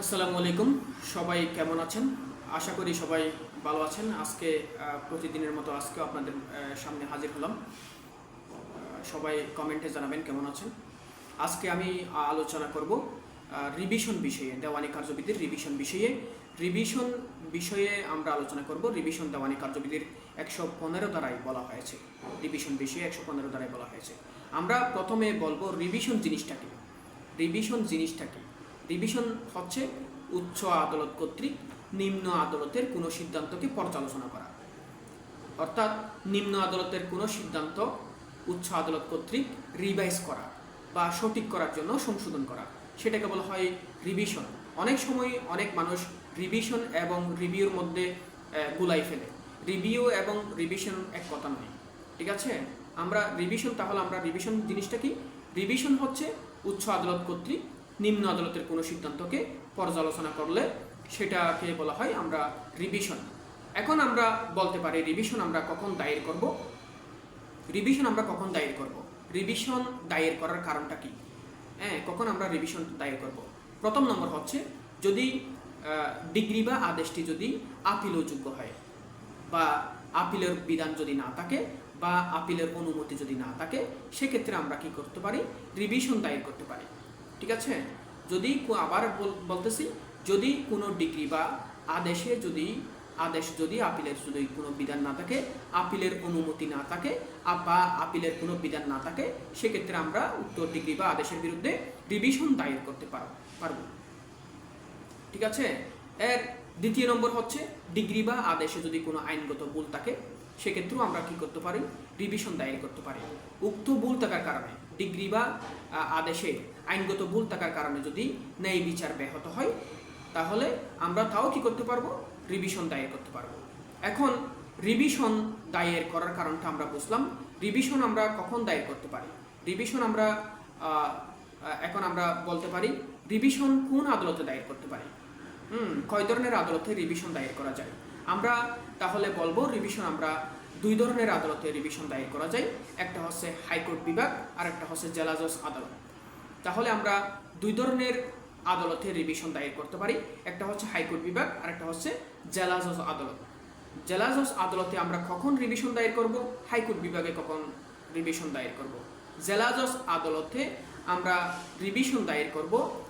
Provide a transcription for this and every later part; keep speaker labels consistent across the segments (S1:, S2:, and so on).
S1: আসসালামু আলাইকুম। সবাই কেমন আছেন? আশা করি সবাই ভালো আছেন। আজকে প্রতিদিনের মতো আজকেও আপনাদের সামনে হাজির হলাম। সবাই কমেন্টে জানাবেন কেমন আছেন। আজকে আমি আলোচনা করব রিভিশন বিষয়ে, দেওয়ানি কার্যবিধির রিভিশন বিষয়ে। রিভিশন বিষয়ে আমরা আলোচনা করব। রিভিশন দেওয়ানি কার্যবিধির একশো পনেরো দ্বারাই বলা হয়েছে। রিভিশন বিষয়ে একশো পনেরো দ্বারাই বলা হয়েছে। আমরা প্রথমে বলব রিভিশন জিনিসটা কি? রিভিশন জিনিসটা কি? রিভিশন হচ্ছে উচ্চ আদালত কর্তৃক নিম্ন আদালতের কোনো সিদ্ধান্তকে পর্যালোচনা করা। অর্থাৎ নিম্ন আদালতের কোনো সিদ্ধান্ত উচ্চ আদালত কর্তৃক রিভাইজ করা বা সঠিক করার জন্য সংশোধন করা। সেটাকে বলা হয় রিভিশন অনেক সময় অনেক মানুষ রিভিশন এবং রিভিউর মধ্যে গুলাই ফেলে। রিভিউ এবং রিভিশন এক কথা নয়, ঠিক আছে? আমরা রিভিশন তাহলে আমরা রিভিশন জিনিসটা কি? রিভিশন হচ্ছে উচ্চ আদালত কর্তৃক নিম্ন আদালতের কোনো সিদ্ধান্তকে পর্যালোচনা করলে সেটাকে বলা হয় আমরা রিভিশন এখন আমরা বলতে পারি রিভিশন আমরা কখন দায়ের করব? রিভিশন আমরা কখন দায়ের করব? রিভিশন দায়ের করার কারণটা কি? হ্যাঁ কখন আমরা রিভিশন দায়ের করব? প্রথম নম্বর হচ্ছে, যদি ডিগ্রি বা আদেশটি যদি আপিলও যোগ্য হয় বা আপিলের বিধান যদি না থাকে বা আপিলের অনুমতি যদি না থাকে, সেক্ষেত্রে আমরা কি করতে পারি? রিভিশন দায়ের করতে পারি। ঠিক আছে? যদি আবার বলতেছি, যদি কোনো ডিগ্রি বা আদেশে যদি, আদেশ যদি, আপিলের যদি কোনো বিধান না থাকে, আপিলের অনুমতি না থাকে বা আপিলের কোনো বিধান না থাকে, সেক্ষেত্রে আমরা উত্তর ডিগ্রি বা আদেশের বিরুদ্ধে রিভিশন দায়ের করতে পারব, পারব। ঠিক আছে? এর দ্বিতীয় নম্বর হচ্ছে, ডিগ্রি বা আদেশে যদি কোনো আইনগত ভুল থাকে সেক্ষেত্রেও আমরা কি করতে পারি? রিভিশন দায়ের করতে পারি। উক্ত ভুল থাকার কারণে ডিগ্রি বা আদেশে আইনগত ভুল থাকার কারণে যদি ন্যায় বিচার ব্যাহত হয়, তাহলে আমরা তাও কি করতে পারব? রিভিশন দায়ের করতে পারব। এখন রিভিশন দায়ের করার কারণটা আমরা বুঝলাম। রিভিশন আমরা কখন দায়ের করতে পারি? রিভিশন আমরা এখন আমরা বলতে পারি রিভিশন কোন আদালতে দায়ের করতে পারি? হুম, কয় ধরনের আদালতে রিভিশন দায়ের করা যায়? আমরা তাহলে বলব রিভিশন আমরা দুই ধরনের আদালতে রিভিশন দায়ের করা যায়। একটা হচ্ছে হাইকোর্ট বিভাগ আর একটা হচ্ছে জেলা জজ আদালত। তাহলে আমরা দুই ধরনের আদালতে রিভিশন দায়ের করতে পারি। একটা হচ্ছে হাইকোর্ট বিভাগ আর একটা হচ্ছে জেলা জজ আদালত। জেলা জজ আদালতে আমরা কখন রিভিশন দায়ের করব? হাইকোর্ট বিভাগে কখন রিভিশন দায়ের করব? জেলা জজ আদালতে আমরা রিভিশন দায়ের করব।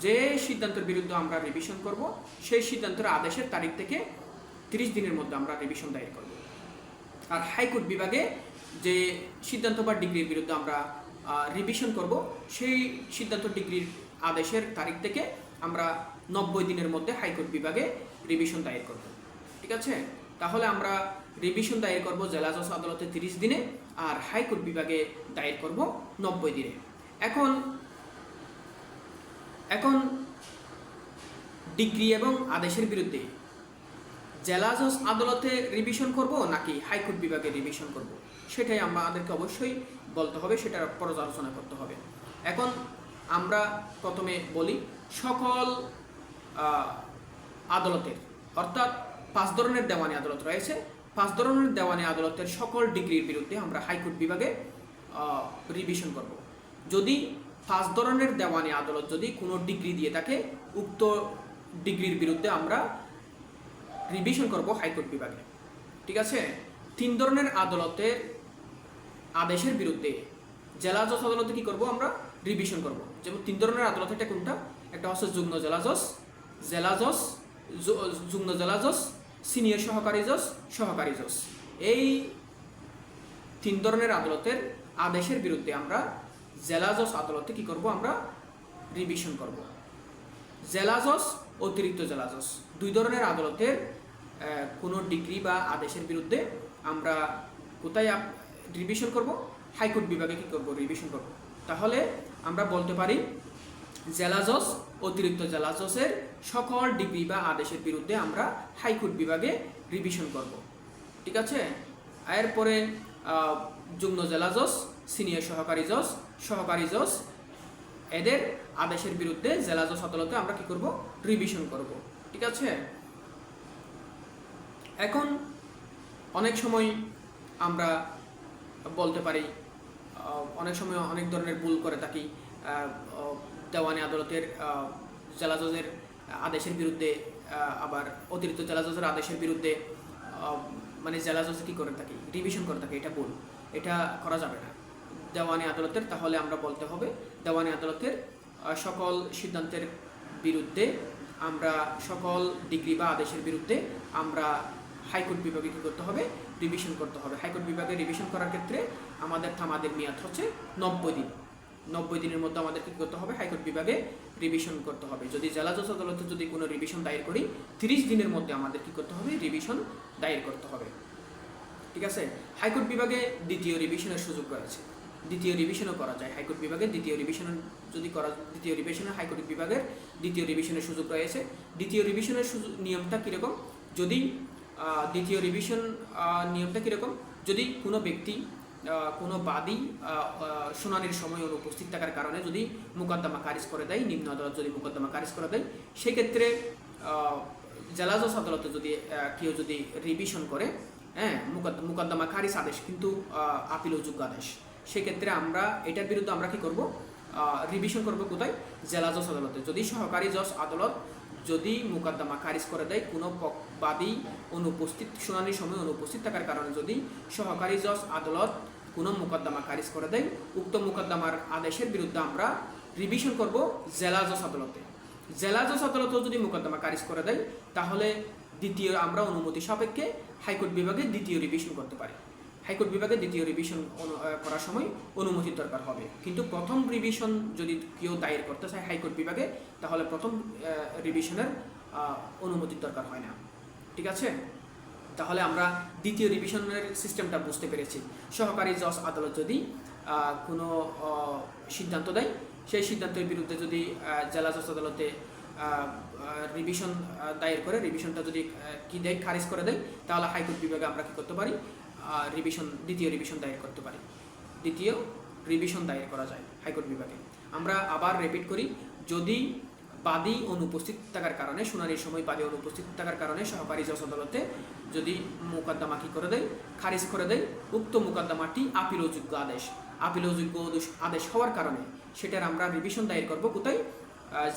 S1: যে সিদ্ধান্তের বিরুদ্ধে আমরা রিভিশন করব, সেই সিদ্ধান্তের আদেশের তারিখ থেকে তিরিশ দিনের মধ্যে আমরা রিভিশন দায়ের করব। আর হাইকোর্ট বিভাগে যে সিদ্ধান্ত বা ডিগ্রির বিরুদ্ধে আমরা রিভিশন করব, সেই সিদ্ধান্ত, ডিগ্রির আদেশের তারিখ থেকে আমরা নব্বই দিনের মধ্যে হাইকোর্ট বিভাগে রিভিশন দায়ের করব। ঠিক আছে? তাহলে আমরা রিভিশন দায়ের করব জেলা জজ আদালতে তিরিশ দিনে আর হাইকোর্ট বিভাগে দায়ের করব নব্বই দিনে। এখন এখন ডিগ্রি এবং আদেশের বিরুদ্ধে জেলা জজ আদালতে রিভিশন করব নাকি হাইকোর্ট বিভাগে রিভিশন করব? সেটাই আমাদেরকে অবশ্যই বলতে হবে, সেটার পর্যালোচনা করতে হবে। এখন আমরা প্রথমে বলি, সকল আদালতের, অর্থাৎ পাঁচ ধরনের দেওয়ানি আদালত রয়েছে। পাঁচ ধরনের দেওয়ানি আদালতের সকল ডিগ্রির বিরুদ্ধে আমরা হাইকোর্ট বিভাগে রিভিশন করব। যদি পাঁচ ধরনের দেওয়ানি আদালত যদি কোনো ডিগ্রি দিয়ে থাকে, উক্ত ডিগ্রির বিরুদ্ধে আমরা রিভিশন করব হাইকোর্ট বিভাগে। ঠিক আছে? তিন ধরনের আদালতের আদেশের বিরুদ্ধে জেলা জজ আদালতে কি করব আমরা? রিভিশন করব। যেমন তিন ধরনের আদালত এটা কোনটা? একটা হচ্ছে যুগ্ম জেলা জজ জেলা জজ যুগ্ম জেলা জজ সিনিয়র সহকারী জজ সহকারী জজ। এই তিন ধরনের আদালতের আদেশের বিরুদ্ধে আমরা জেলা জজ আদালতে কি করব আমরা? রিভিশন করব। জেলা জজ, অতিরিক্ত জেলা জজ। দুই ধরনের আদালতের কোনো ডিগ্রি বা আদেশের বিরুদ্ধে আমরা কোথায় রিভিশন করব? হাইকোর্ট বিভাগে কি করব? রিভিশন করব। তাহলে আমরা বলতে পারি জেলা জজ, অতিরিক্ত জেলা জজের সকল ডিগ্রি বা আদেশের বিরুদ্ধে আমরা হাইকোর্ট বিভাগে রিভিশন করব। ঠিক আছে? এরপরে যুগ্ম জেলা জজ সিনিয়র সহকারী জজ সহকারী জজ, এদের আদেশের বিরুদ্ধে জেলা জজ আদালতে আমরা কি করব? রিভিশন করব। ঠিক আছে? এখন অনেক সময় আমরা বলতে পারি অনেক সময় অনেক ধরনের ভুল করে থাকি দেওয়ানি আদালতের জেলা জজের আদেশের বিরুদ্ধে আবার অতিরিক্ত জেলা জজের আদেশের বিরুদ্ধে মানে জেলা জজ কী করে থাকি রিভিশন করে থাকি, এটা ভুল, এটা করা যাবে না। দেওয়ানি আদালতের, তাহলে আমরা বলতে হবে দেওয়ানি আদালতের সকল সিদ্ধান্তের বিরুদ্ধে আমরা, সকল ডিগ্রি বা আদেশের বিরুদ্ধে আমরা হাইকোর্ট বিভাগে কী করতে হবে? রিভিশন করতে হবে। হাইকোর্ট বিভাগে রিভিশন করার ক্ষেত্রে আমাদের থামাদের মেয়াদ হচ্ছে নব্বই দিন। নব্বই দিনের মধ্যে আমাদের কী করতে হবে? হাইকোর্ট বিভাগে রিভিশন করতে হবে। যদি জেলা জজ আদালতে যদি কোনো রিভিশন দায়ের করি, তিরিশ দিনের মধ্যে আমাদের কী করতে হবে? রিভিশন দায়ের করতে হবে। ঠিক আছে? হাইকোর্ট বিভাগে দ্বিতীয় রিভিশনের সুযোগ রয়েছে দ্বিতীয় রিভিশনও করা যায়। হাইকোর্ট বিভাগে দ্বিতীয় রিভিশন যদি করা, দ্বিতীয় রিভিশনে হাইকোর্ট বিভাগের দ্বিতীয় রিভিশনের সুযোগ রয়েছে। দ্বিতীয় রিভিশনের সুযোগ, নিয়মটা কীরকম যদি দ্বিতীয় রিভিশন নিয়মটা কীরকম? যদি কোনো ব্যক্তি কোনো বাদী শুনানির সময় অনুপস্থিত থাকার কারণে যদি মোকদ্দমা খারিজ করে দেয়, নিম্ন আদালত যদি মোকদ্দমা খারিজ করে দেয়, সেক্ষেত্রে জেলা জজ আদালতে যদি কেউ যদি রিভিশন করে হ্যাঁ মুকদ্দ- মুকদ্দমা খারিজ আদেশ কিন্তু আপিল যোগ্য আদেশ। সেক্ষেত্রে আমরা, এটার বিরুদ্ধে আমরা কি করব? রিভিশন করব কোথায়? জেলা জজ আদালতে। যদি সহকারী জজ আদালত যদি মুকদ্দমা খারিজ করে দেয়, কোনো বাদী অনুপস্থিত, শুনানির সময় অনুপস্থিত থাকার কারণে যদি সহকারী জজ আদালত কোনো মোকদ্দমা খারিজ করে দেয়, উক্ত মোকদ্দমার আদেশের বিরুদ্ধে আমরা রিভিশন করব জেলা জজ আদালতে। জেলা জজ আদালতও যদি মোকদ্দমা খারিজ করে দেয়, তাহলে দ্বিতীয় আমরা অনুমতি সাপেক্ষে হাইকোর্ট বিভাগে দ্বিতীয় রিভিশন করতে পারি। হাইকোর্ট বিভাগে দ্বিতীয় রিভিশন করার সময় অনুমতির দরকার হবে। কিন্তু প্রথম রিভিশন যদি কেউ দায়ের করতে চায় হাইকোর্ট বিভাগে, তাহলে প্রথম রিভিশনের অনুমতির দরকার হয় না। ঠিক আছে? তাহলে আমরা দ্বিতীয় রিভিশনের সিস্টেমটা বুঝতে পেরেছি। সহকারী জজ আদালত যদি কোনো সিদ্ধান্ত দেয়, সেই সিদ্ধান্তের বিরুদ্ধে যদি জেলা জজ আদালতে রিভিশন দায়ের করে রিভিশনটা যদি কি দেয়, খারিজ করে দেয়, তাহলে হাইকোর্ট বিভাগে আমরা কি করতে পারি? রিভিশন দ্বিতীয় রিভিশন দায়ের করতে পারি। দ্বিতীয় রিভিশন দায়ের করা যায় হাইকোর্ট বিভাগে। আমরা আবার রিপিট করি, যদি বাদী অনুপস্থিত থাকার কারণে, শুনানির সময় বাদী অনুপস্থিত থাকার কারণে সহকারী জজ আদালতে যদি মোকদ্দমা কি করে দেয়, খারিজ করে দেয়, উক্ত মোকদ্দমাটি আপিলযোগ্য আদেশ। আপিলযোগ্য আদেশ- হওয়ার কারণে সেটার আমরা রিভিশন দায়ের করব কোথায়?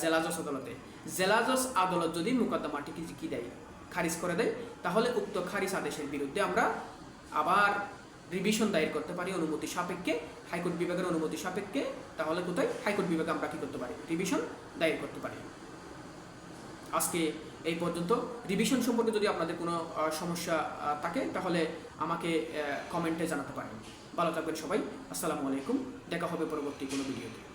S1: জেলা জজ আদালতে। জেলা জজ আদালত যদি মোকদ্দমাটি কি দেয়, খারিজ করে দেয়, তাহলে উক্ত খারিজ আদেশের বিরুদ্ধে আমরা আবার রিভিশন দায়ের করতে পারি অনুমতি সাপেক্ষে, হাইকোর্ট বিভাগের অনুমতি সাপেক্ষে, তাহলে কোথায়? হাইকোর্ট বিভাগে আমরা কি করতে পারি? রিভিশন দায়ের করতে পারি। আজকে এই পর্যন্ত। রিভিশন সম্পর্কে যদি আপনাদের কোনো সমস্যা থাকে, তাহলে আমাকে কমেন্টে জানাতে পারেন। ভালো থাকবেন সবাই। আসসালামু আলাইকুম। দেখা হবে পরবর্তী কোনো ভিডিওতে